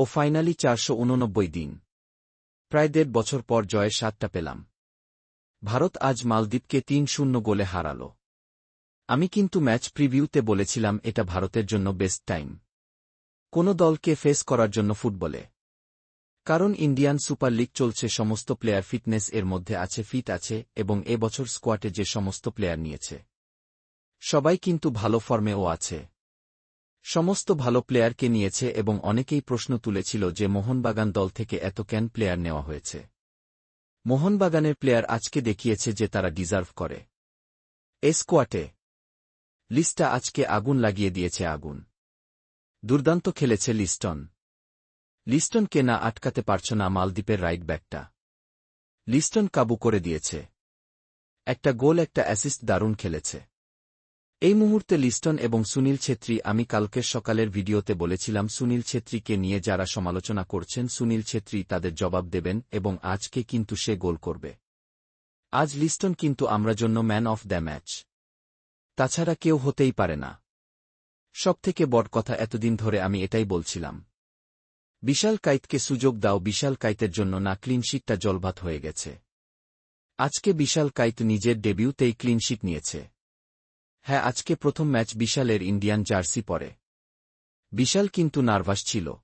ও finally চারশো উননব্বই দিন। প্রায় দেড় বছর পর জয়ের স্বাদটা পেলাম। ভারত আজ মালদ্বীপকে তিন শূন্য গোলে হারাল। আমি কিন্তু ম্যাচ প্রিভিউতে বলেছিলাম এটা ভারতের জন্য বেস্ট টাইম। কোনো দলকে ফেস করার জন্য ফুটবলে। কারণ ইন্ডিয়ান সুপার লিগ চলছে সমস্ত প্লেয়ার ফিটনেস এর মধ্যে আছে, ফিট আছে এবং এ বছর স্কোয়াটে যে সমস্ত প্লেয়ার নিয়েছে। সবাই কিন্তু ভালো ফর্মেও আছে। সমস্ত ভালো প্লেয়ারকে নিয়েছে এবং অনেকেই প্রশ্ন তুলেছিল যে মোহনবাগান দল থেকে এত ক্যান প্লেয়ার নেওয়া হয়েছে। মোহনবাগানের প্লেয়ার আজকে দেখিয়েছে যে তারা ডিজার্ভ করে। এ স্কোয়াটে লিস্টটা আজকে আগুন লাগিয়ে দিয়েছে আগুন। দুর্দান্ত খেলেছে লিস্টন। লিস্টনকে না আটকাতে পারছ না মালদ্বীপের রাইট ব্যাকটা লিস্টন কাবু করে দিয়েছে। একটা গোল, একটা অ্যাসিস্ট দারুণ খেলেছে। এই মুহূর্তে লিস্টন এবং সুনীল ছেত্রী, আমি কালকের সকালের ভিডিওতে বলেছিলাম, সুনীল ছেত্রীকে নিয়ে যারা সমালোচনা করছেন, সুনীল ছেত্রী তাদের জবাব দেবেন এবং আজকে কিন্তু সে গোল করবে। আজ লিস্টন কিন্তু আমরা জন্য ম্যান অফ দ্য ম্যাচ। তাছাড়া কেউ হতেই পারে না। সবথেকে বড় কথা, এতদিন ধরে আমি এটাই বলছিলাম। বিশাল কাইতকে সুযোগ দাও, বিশাল কাইতের জন্য না ক্লিনশিটটা জলভাত হয়ে গেছে। আজকে বিশাল কাইত নিজের ডেবিউতেই ক্লিনশিট নিয়েছে। হ্যাঁ আজকে প্রথম ম্যাচ বিশালের ইন্ডিয়ান জার্সি পরে। বিশাল কিন্তু নার্ভাস ছিল।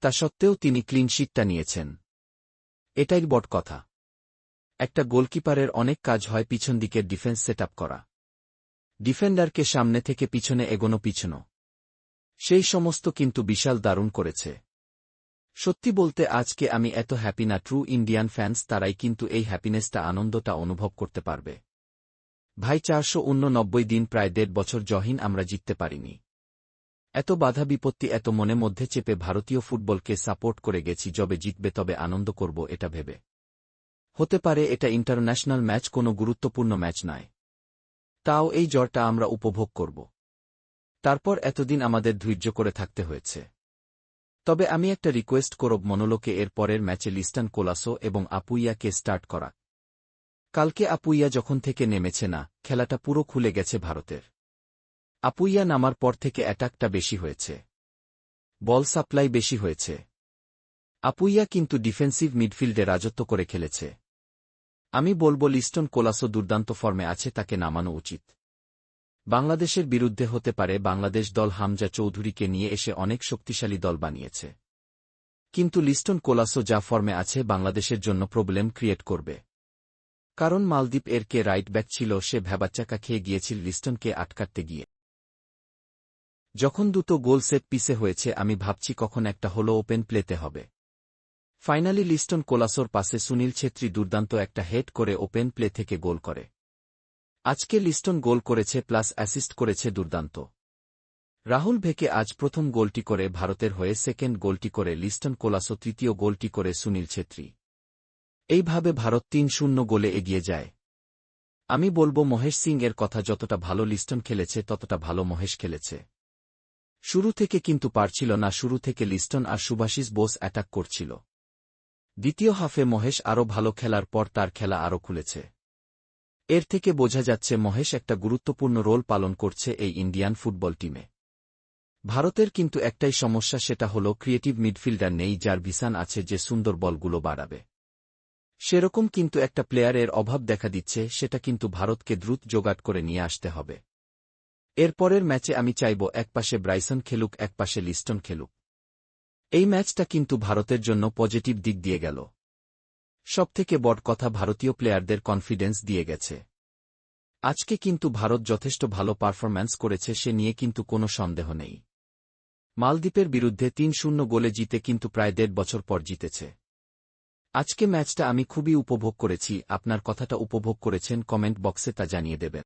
তা সত্ত্বেও তিনি ক্লিনশিটটা নিয়েছেন। এটাই বট কথা। একটা গোলকিপারের অনেক কাজ হয় পিছন দিকের ডিফেন্স সেট করা। ডিফেন্ডারকে সামনে থেকে পিছনে এগোনো পিছনো। সেই সমস্ত কিন্তু বিশাল দারুণ করেছে। সত্যি বলতে আজকে আমি এত হ্যাপি না, ট্রু ইন্ডিয়ান ফ্যান্স তারাই কিন্তু এই হ্যাপিনেসটা, আনন্দটা অনুভব করতে পারবে। ভাই চারশো উননব্বই দিন প্রায় দেড় বছর জহিন আমরা জিততে পারিনি। এত বাধা বিপত্তি এত মনে মধ্যে চেপে ভারতীয় ফুটবলকে সাপোর্ট করে গেছি যবে জিতবে তবে আনন্দ করব এটা ভেবে। হতে পারে এটা ইন্টারন্যাশনাল ম্যাচ কোনো গুরুত্বপূর্ণ ম্যাচ নয়। তাও এই জ্বরটা আমরা উপভোগ করব। তারপর এতদিন আমাদের ধৈর্য করে থাকতে হয়েছে। তবে আমি একটা রিকোয়েস্ট করব মনোলোকে এর পরের ম্যাচে লিস্টান কোলাসো এবং আপুইয়াকে স্টার্ট করা। কালকে আপুইয়া যখন থেকে নেমেছে না, খেলাটা পুরো খুলে গেছে ভারতের। আপুইয়া নামার পর থেকে অ্যাটাকটা বেশি হয়েছে। বল সাপ্লাই বেশি হয়েছে। আপুইয়া কিন্তু ডিফেন্সিভ মিডফিল্ডে রাজত্ব করে খেলেছে। আমি বলব লিস্টন কোলাসো দুর্দান্ত ফর্মে আছে, তাকে নামানো উচিত। বাংলাদেশের বিরুদ্ধে হতে পারে বাংলাদেশ দল হামজা চৌধুরীকে নিয়ে এসে অনেক শক্তিশালী দল বানিয়েছে। কিন্তু লিস্টন কোলাসো যা ফর্মে আছে, বাংলাদেশের জন্য প্রবলেম ক্রিয়েট করবে। কারণ মালদ্বীপ এর কে রাইট ব্যাক ছিল সে ভ্যাবাচ্চাকা খেয়ে গিয়েছিল লিস্টনকে আটকাতে গিয়ে। যখন দুটো গোল সেট পিসে হয়েছে, আমি ভাবছি কখন একটা হলো ওপেন প্লেতে হবে। ফাইনালি লিস্টন কোলাসোর পাশে সুনীল ছেত্রী দুর্দান্ত একটা হেড করে ওপেন প্লে থেকে গোল করে। আজকে লিস্টন গোল করেছে প্লাস অ্যাসিস্ট করেছে দুর্দান্ত। রাহুল ভেকে আজ প্রথম গোলটি করে ভারতের হয়ে সেকেন্ড গোলটি করে লিস্টন কোলাসো, তৃতীয় গোলটি করে সুনীল ছেত্রী। এইভাবে ভারত তিন শূন্য গোলে এগিয়ে যায়। আমি বলব মহেশ সিং এর কথা যতটা ভালো লিস্টন খেলেছে, ততটা ভালো মহেশ খেলেছে। শুরু থেকে কিন্তু পারছিল না, শুরু থেকে লিস্টন আর সুভাষিস বোস অ্যাটাক করছিল। দ্বিতীয় হাফে মহেশ আরও ভালো খেলার পর তার খেলা আরও খুলেছে। এর থেকে বোঝা যাচ্ছে মহেশ একটা গুরুত্বপূর্ণ রোল পালন করছে এই ইন্ডিয়ান ফুটবল টিমে। ভারতের কিন্তু একটাই সমস্যা সেটা হল ক্রিয়েটিভ মিডফিল্ডার নেই, যার ভিসান আছে যে সুন্দর বলগুলো বাড়াবে। সেরকম কিন্তু একটা প্লেয়ারের অভাব দেখা দিচ্ছে, সেটা কিন্তু ভারতকে দ্রুত জোগাড় করে নিয়ে আসতে হবে। এরপরের ম্যাচে আমি চাইব একপাশে ব্রাইসন খেলুক, একপাশে লিস্টন খেলুক। এই ম্যাচটা কিন্তু ভারতের জন্য পজিটিভ দিক দিয়ে গেল। সবথেকে বড় কথা ভারতীয় প্লেয়ারদের কনফিডেন্স দিয়ে গেছে। আজকে কিন্তু ভারত যথেষ্ট ভালো পারফরম্যান্স করেছে, সে নিয়ে কিন্তু কোনো সন্দেহ নেই। মালদ্বীপের বিরুদ্ধে তিন শূন্য গোলে জিতে কিন্তু প্রায় দেড় বছর পর জিতেছে। আজকে ম্যাচটা আমি খুবই উপভোগ করেছি, আপনার কথাটা উপভোগ করেছেন, কমেন্ট বক্সে তা জানিয়ে দেবেন।